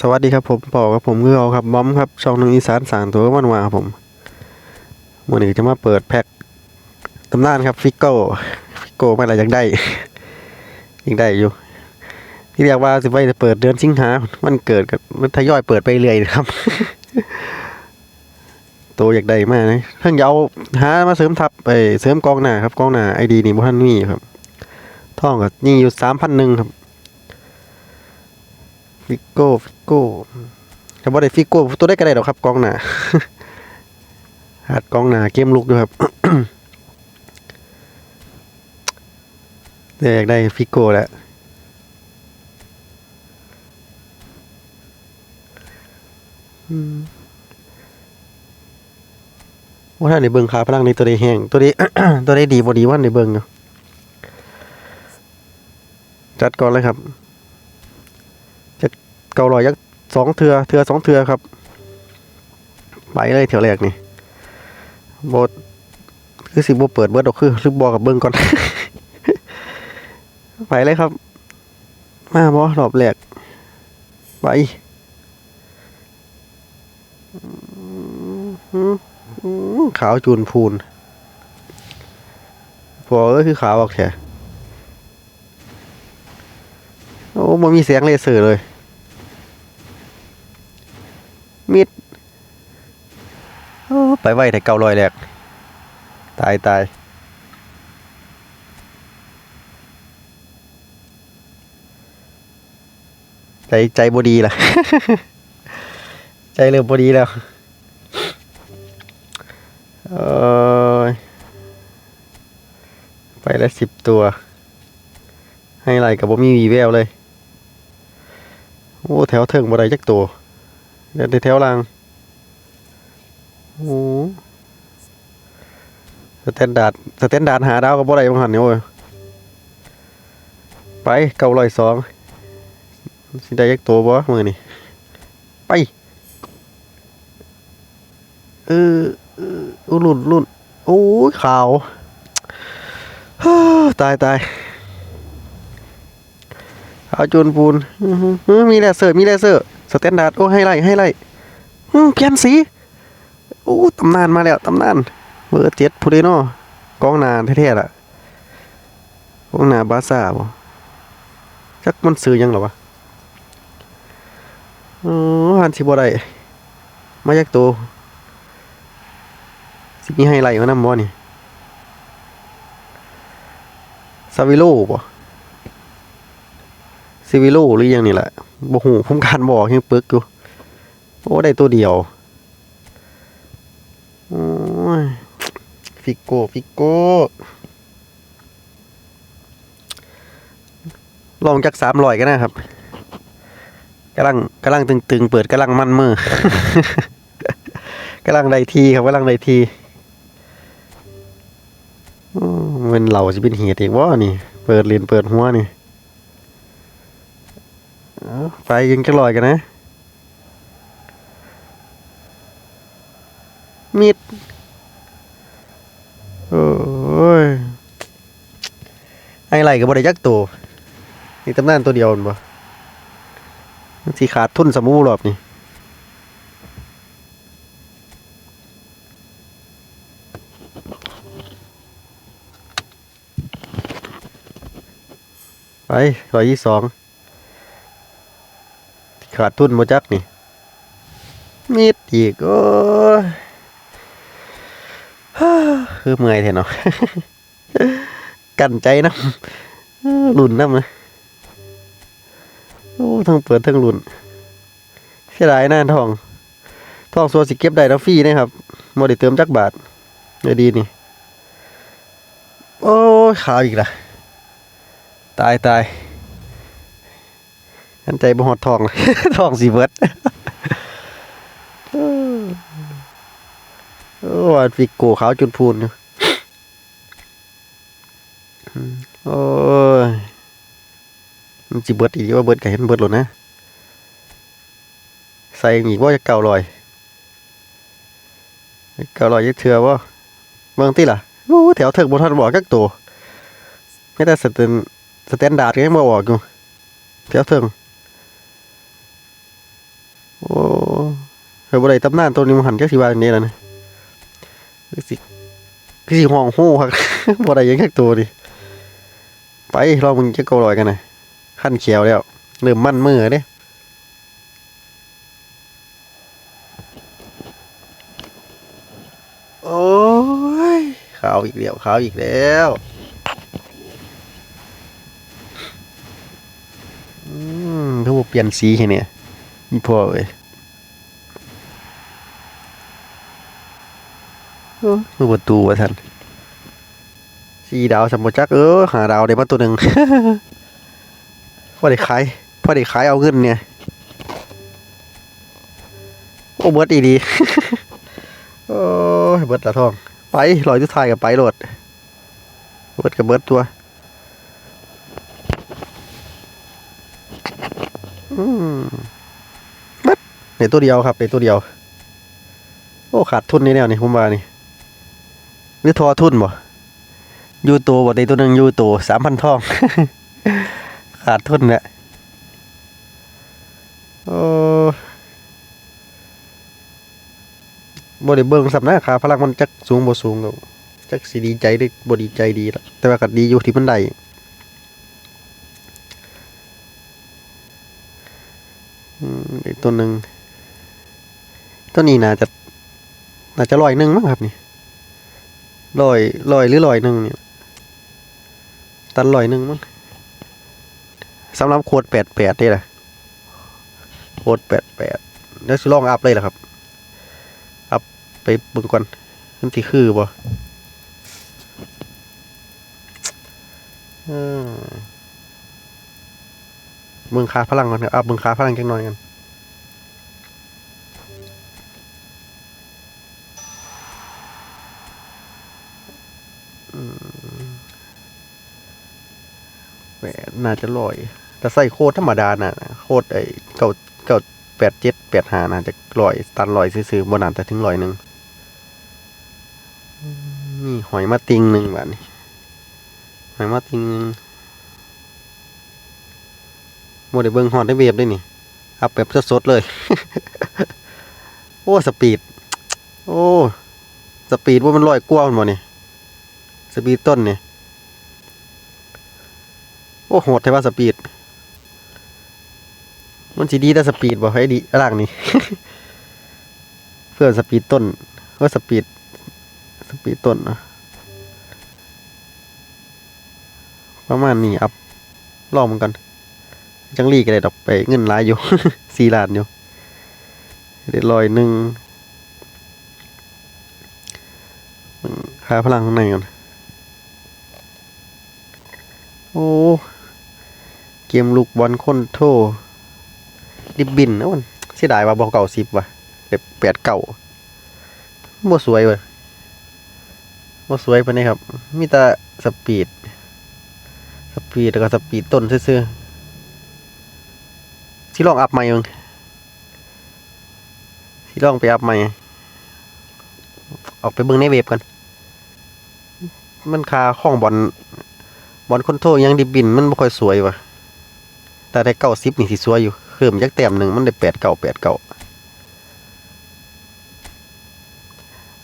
สวัสดีครับผมปอกับผมคือเอาครับบอมครับช่องหนึงอีสานสางตัววันวาครับผมวันนี้จะมาเปิดแพ็คตำนานครับฟิกโก้ฟิกโก้ไม่อะไรยากได้ยังได้อยู่ ที่เรียกว่าสิไว้จะเปิดเดือนสิงหามันเกิดกับมันทยอยเปิดไปเรื่อยนะครับ ตัวอยากได้มากนะเพิ่งจะเอาหามาเสริมทับไปเสริมกองหน้าครับกองหน้าไอดีนี่บ่ทันมีครับท่องกับนี่อยู่สามพันหนึ่งครับ ฟิโก้ฟิโก้แต่ว่าได้ฟิโก้ตัวได้ก็ได้หรอกครับกองหนาหัดกองหนาเกมลุกด้วยครับแต่อยากได้ฟิโก้และอืมว่าถ้าในเบิงขาพลังในตัวได้แห้งตัวนี้ตัวได้ดีบดีว่าในเบิงอยู่จัดก่อนเลยครับ เกาลอยยักสองเทือเทือสองเทือครับ ไปเลยเถียวแรกนี่บดคือสิบเปิดเบิดดอกคือรึบอกับเบิ้งก่อน ไปเลยครับ มาบอรอบแรกไปขาวจูนพูน พอก็คือขาวออกแค่โอ้มันมีเสียงเลเซอร์เลย มิดไปไหวแต่เก่าลอยแหลกตายตายใจใจบดีล่ะ ใจเริ่มบดีแล้วไปแล้วสิบตัว ให้ไรกับบ่มีวีแววเลย โอ้ แถวเทิงบ่ได้จักตัว เดินในแถวล่างโอ้สแตนดาร์ดสแตนดาร์ดหาดาวกับบ่ได้บางหันนี่โอ้ยไปเก้าร้อยสองสิได้ยักตัวบ่มือนี่ไปเออเอออู้รุ่นรุ่นโอ้ยขาวตายตายเอาจูนปูนอื้ออมีแลเซอร์มีแลเซอร์ สแตนดาร์ดโอ้ให้ไล่ให้ไล่เปลี่ยนสีโอ้ตำนานมาแล้วตำนานเบอร์เจ็ดพูดเลยเนาะกองหนาแท้ๆล่ะกองหนาบาซ่าบ่จักมันซื้อยังหรอวะอ๋อหันสิบ่ได้มาจากตัวสิมีให้ไล่มานำบ่นี่ซาวิโลบ่ ซิวิโลหรือยังนี่แหละบ่หูผมการบอกยังปึกอยู่ โอ้ ได้ตัวเดียว โอ้ย ฟิกโก้ฟิกโก้ลองจากสามร้อยกันนะครับกำลังกำลังตึงๆ เปิดกำลังมันมือกำลังได้ทีครับกำลังได้ทีโอ้เป็นเหล่าจะเป็นเหตุอีกว่านี่ เปิดเรียนเปิดหัวนี่ ไปยิงจะลอยกันนะ มิด โอ้ยไอ้ไรกับบริยักตัวนี่ตำนานตัวเดียวนั่นบ่สีขาดทุนสมูรอบนี่ไปร้อยยี่สอง ขาดทุนมาจักนี่มิดอีกโอ้ฮ่าคือเมื่อยแท้เนาะกันใจนะหลุนน้ำนะโอ้ทั้งเปิดทั้งหลุนเสียดายหน้าทองทองสัวสิเก็บได้แล้วฟรีนะครับโมด้เติมจักบาทเดี๋ยดีนี่ โอ้ขาวอีกละตายตาย อันใจบ่ฮอดทอง ทองสีเบิดโอ้อันฟิกโกขาวจุดพูนโอ้ยมันสิเบิดอีกว่าเบิดก็เห็นเบิดแล้วนะ ใส่อีกว่าจะเก่าลอย เก่าลอยยักเถื่อว่าเมืองที่ล่ะโอ้แถวเถิกบนทันบอกกักตัวไม่ได้สแตนสแตนดาร์ดก็ยังบ่บอกอยู่แถวเถิง อยบ่ได้ตำนานตัวนี้มันหันจักสิว่าจังได๋ล่ะนะคือสิคือสิห้องโฮู้ครับบ่ได้หยังจักตัวดิไปลองมึงจะเกาลอยกันน่ะขั้นเขียวแล้วเริ่มมั่นมือเด้โอ้ยขาวอีกแล้วขาวอีกแล้วอืมถ้าบ่เปลี่ยนสีแค่เนี้นี่ พอเว้ยเออมือประตูวะท่านสี่ดาวสมบูจัก เออหาดาวได้มาตัวหนึ่งพอได้ขายพอได้ขายเอาเงินเนี่ย โอ้เบิร์ดอีดีโอ้ยเบิร์ดละทอง ไปลอยทุกทายกับไปโหลด เบิร์ดกับเบิร์ดตัวอืมเบิร์ด ในตัวเดียวครับในตัวเดียว โอ้ขาดทุนนี่แนวนี่ผมว่านี่หรือทอทุนบ่ยูโตบ่ได้ตัวหนึ่งยูโตสามพันทอง ขาดทุนเนี่ยโอ้บ่ได้เบิงสำนักค่าพลังมันจักสูงบ่สูงก็จักสิดีใจหรือบ่ดีใจดีละแต่ว่าก็ดีอยู่ที่มันได้อืมอีกตัวหนึ่ง ตัวนี้น่าจะน่าจะร้อยหนึ่งมั้งครับนี่ลอยลอยหรือลอยหนึ่งเนี่ยตันลอยหนึ่งมั้งสำหรับโคดแปดแปดนี่แหละโคดแปดแปดเดี๋ยวสิลองอัพเลยเหรอครับอัพไปบิ่งก่อนมันที่คือบ่เออเบิ่งคาพลังก่อนครับอัพเบิ่งคาพลังจังหน่อยกัน น่าจะลอยแต่ใส่โคตรธรรมดาน่ะโคตรไอ้เก่าเก่าแปดเจ็ดแปดหาน่าจะลอยตันลอยซื้อๆบนนานแต่ถึงลอยหนึ่งนี่หอยมาติงหนึ่งแบาทนี่หอยมาติงหนึ่งโมได้เบิ้งฮอดได้เวฟด้วยนี่อัพแบบสดๆเลย โอ้สปีด โอ้ สปีดว่ามันลอยกว้างบ่นี่สปีดต้นเนี่ย อ้โหดแท้ว่าสปีด มันสิดีแต่สปีดบ่ให้ดีร่างนี่เพื่อนสปีดต้นว่าสปีด สปีดต้นนะประมาณนี้อัพลองมันกัน จังรีก็ได้ดอกไปเงินหลายอยู่ สี่ล้านอยู่ได้ร้อยหนึ่งค่าพลังข้างในก่อน โอ้ มลูกบอลคนโทดิบบินนะมันเสียดายว่าบอกเก่าสิบว่ะเด็แปดเก่าบ่สวยว้ยบ่สวยปานนี้ครับ มีแต่สปีด สปีดแล้วก็สปีดต้นซื่อๆสิลองอัพใหม่มึงสิลองไปอัพใหม่ ออกไปเบิ่งในเว็บกัน มันคาข้องบอลบอลคนโทยังดิบบินมันบ่ค่อยสวยว่ะ แต่ได้เก้าสิบนี่สิสวยอยู่เพิ่มยักแต้มหนึ่งมันได้แปดเก้าแปดเก้า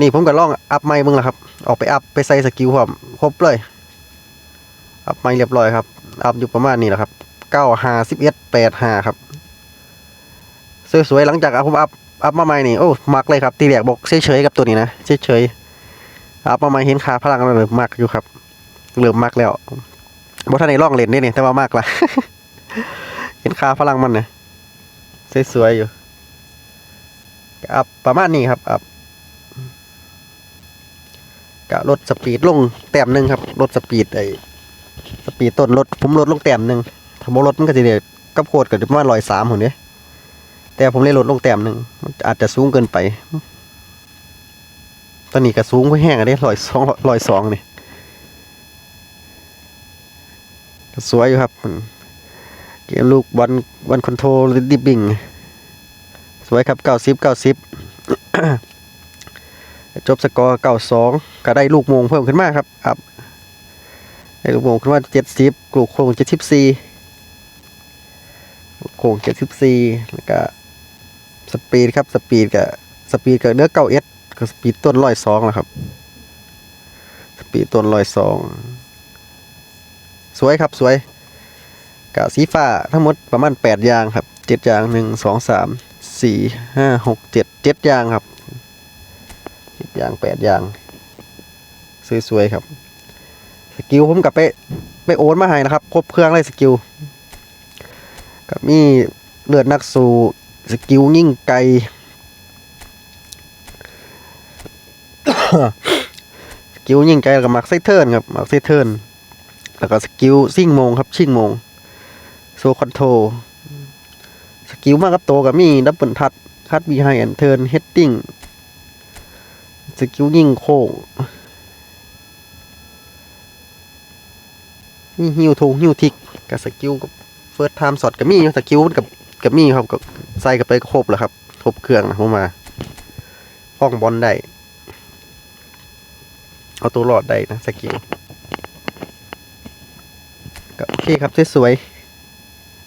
นี่ผมก็ลองอัพไม้มึงล้วครับ ออกไปอัพไปใส่สกิลความครบเลย อัพไม้เรียบร้อยครับ อัพอยู่ประมาณนี้แหละครับเก้าห้าสิบเอ็ดแปดห้าครับ สวยๆหลังจากอัพผมอัพอัพมาใหม่นี่โอ้มักเลยครับตีแบกบอกเฉยๆกับตัวนี้นะเฉยๆอัพมาใหม่เห็นค่าพลังมันเลยมักอยู่ครับเริ่มมักแล้วบ่ทันได้ลองเล่นนี่นี่แต่ว่ามากละ เห็นคาพลังมันเนี่ยสวยๆอยู่อัพประมาณนี้ครับอัพก็ลดสปีดลงแต้มหนึ่งครับลดสปีดไอ้สปีดต้นลดผมลดลงแต้มหนึ่งถ้าบ่ลดมันก็จะเดี๋ยวกับโคตรก็จะประมาณร้อยสามหุ่นเนี้ยแต่ผมเลยลดลงแต้มหนึ่งอาจจะสูงเกินไป ตอนนี้ก็สูงไปแห้งอันนี้ร้อยสองร้อยสองนี่สวยอยู่ครับ เกมลูกบอลบอลคอนโทรลดิบบิงสวยครับเก้าสิบเก้าสิบจบสกอร์เก้าสองก็ได้ลูกมงเพิ่มขึ้นมาครับอัพได้ลูกมงขึ้นมาเจ็ดสิบลูกโค้งเจ็ดสิบสี่โค้งเจ็ดสิบสี่แล้วก็สปีดครับสปีดกับสปีดกับเนื้อเก้าเอสกับสปีดต้นร้อยสองแล้วครับ สปีดต้นร้อยสองสวยครับสวย กับสีฟ้าทั้งหมดประมาณแปดยางครับเจ็ดยางหนึ่งสองสามสี่ห้าหกเจ็ดเจ็ดยางครับเจ็ดยางแปดยาง สวยๆครับ สกิลผมกับไปไปโอนมาให้นะครับ ครบเครื่องเลยสกิลกับมีเลือดนักสู้สกิลยิ่งไกลสกิลยิ่งไกลแล้วก็มักไซเทิร์นครับมักไซเทิร์นแล้วก็สกิลซิ่งโมงครับชิ่งโมง โซคอนโทรสกิลมากกับโตกับมีดับเบิลทัดคัดบีไฮแอนเทิร์นเฮดดิ้งสกิลยิงโค้งมีฮิวทงฮิวทิกกับสกิลกับเฟิร์สไทม์สอดกับมีสกิลกับกับมีครับกับใส่กับไปครบแล้วครับครบเครื่องนะผมมาป้องบอลได้เอาตัวรอดได้นะสกิลก็โอเคครับสวยๆ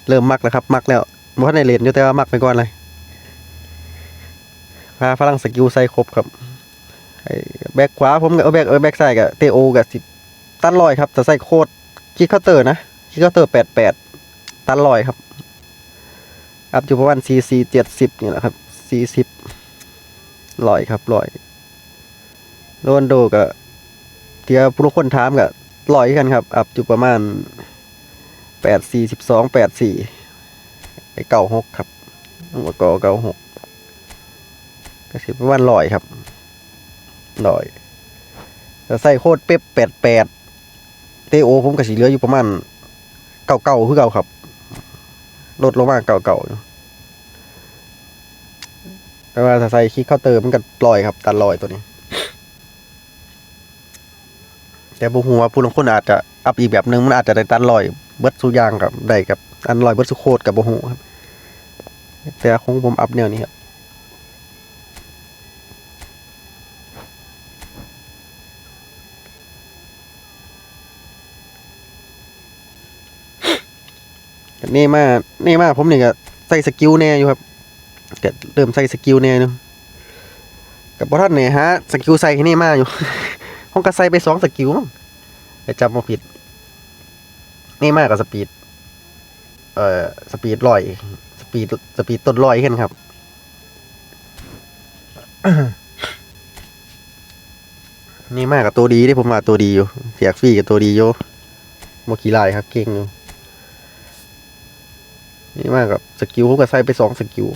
เริ่มมักแล้วครับ มักแล้วบ่ทันได้เลนอยู่แต่ว่ามักไปก่อนเลยพาพลังสกิลใส่ครบครับแบกขวาผมกับเอาแบกเออแบกซ้ายกับเตโอกับสิตันลอยครับแต่ใส่โคตรคิกเคาเตอร์นะคิกเคาเตอร์แปดแปดตันลอยครับ อัพอยู่ประมาณซีซีเจ็ดสิบนี่แหละครับสี่สิบลอยครับลอยโรนโดกับเทียผู้คนถามกับลอยกันครับ อัพอยู่ประมาณ แปดสี่สิบสองแปดสี่ไอเก่าหกครับหัวกอเก่าหกก็สิประมาณลอยครับลอยแต่ใส่โคตรเป๊ปแปดแปดเตโอผมก็สิเหลืออยู่ประมาณเก่าๆคือเก่าครับ ลดลงมาเก่าๆอยู่แต่ว่าถ้าใส่คิกเข้าเติมมันก็ลอยครับ ตันลอยตัวนี้ แต่บุหัวผู้ลงคนอาจจะอัพอีกแบบหนึงมันอาจจะได้ตันลอย เบิร์ดสุยางกับได้กับอันลอยเบิร์ดสุโคตรกับโบหูครับแต่ของผมอัพแนวนี้ครับเน่มาเน่มาผมนี่ก็ใส่สกิลแน่อยู่ครับก็เริ่มใส่สกิลแน่เนาะกับพท่านเนี่ยฮะสกิลใส่ให้เน่มาอยู่ห้องก็ใส่ไปสองสกิลมั้งแต่จำมาผิด นี่มากกับสปีด เอ่อ สปีดลอย สปีด สปีดต้นลอยขึ้นครับ นี่มากกับตัวดีที่ผมว่าตัวดีอยู่ เสียกฟรีกับตัวดีอยู่โมกีลายครับ เก่งอยู่ นี่มากกับสกิลผมก็ใส่ไปสองสกิล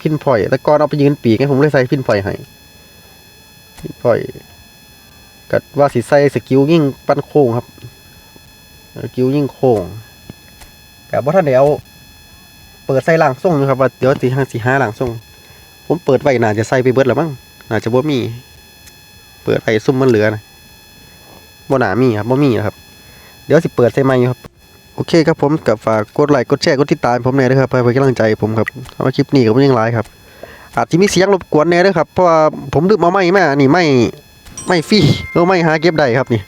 พินพอย แล้วก่อนเอาไปยืนปีกให้ผมเลยใส่พินพอยให้พินพอยกัดว่าสิใส่สกิลยิ่งปั้นโค้งครับ กิลยิ่งโค้งกับว่าท่านเดี๋ยวเปิดใส่หลังส่งอยู่ครับว่าเดี๋ยวสีห้าสี่ห้าหลังส่งผมเปิดไว้น่าจะใส่ไปเบิดแล้วมั้งน่าจะบ่มี เปิดไปซุ่มมันเหลือนะบ่หนามีครับบ่มีนะครับ เดี๋ยวสิเปิดใส่ใหม่อยู่ครับ โอเคครับผมกับฝากกดไลค์กดแชร์กดติดตามผมแน่ด้วยครับเพื่อเป็นกำลังใจผมครับเพราะว่าคลิปนี้ก็ไม่ยังไลฟ์ครับ อาจจะมีเสียงรบกวนแน่ด้วยครับเพราะว่าผมลืมเอาไม้มานี่ไม่ไม่ฟีเออไม่หาเก็บได้ครับนี่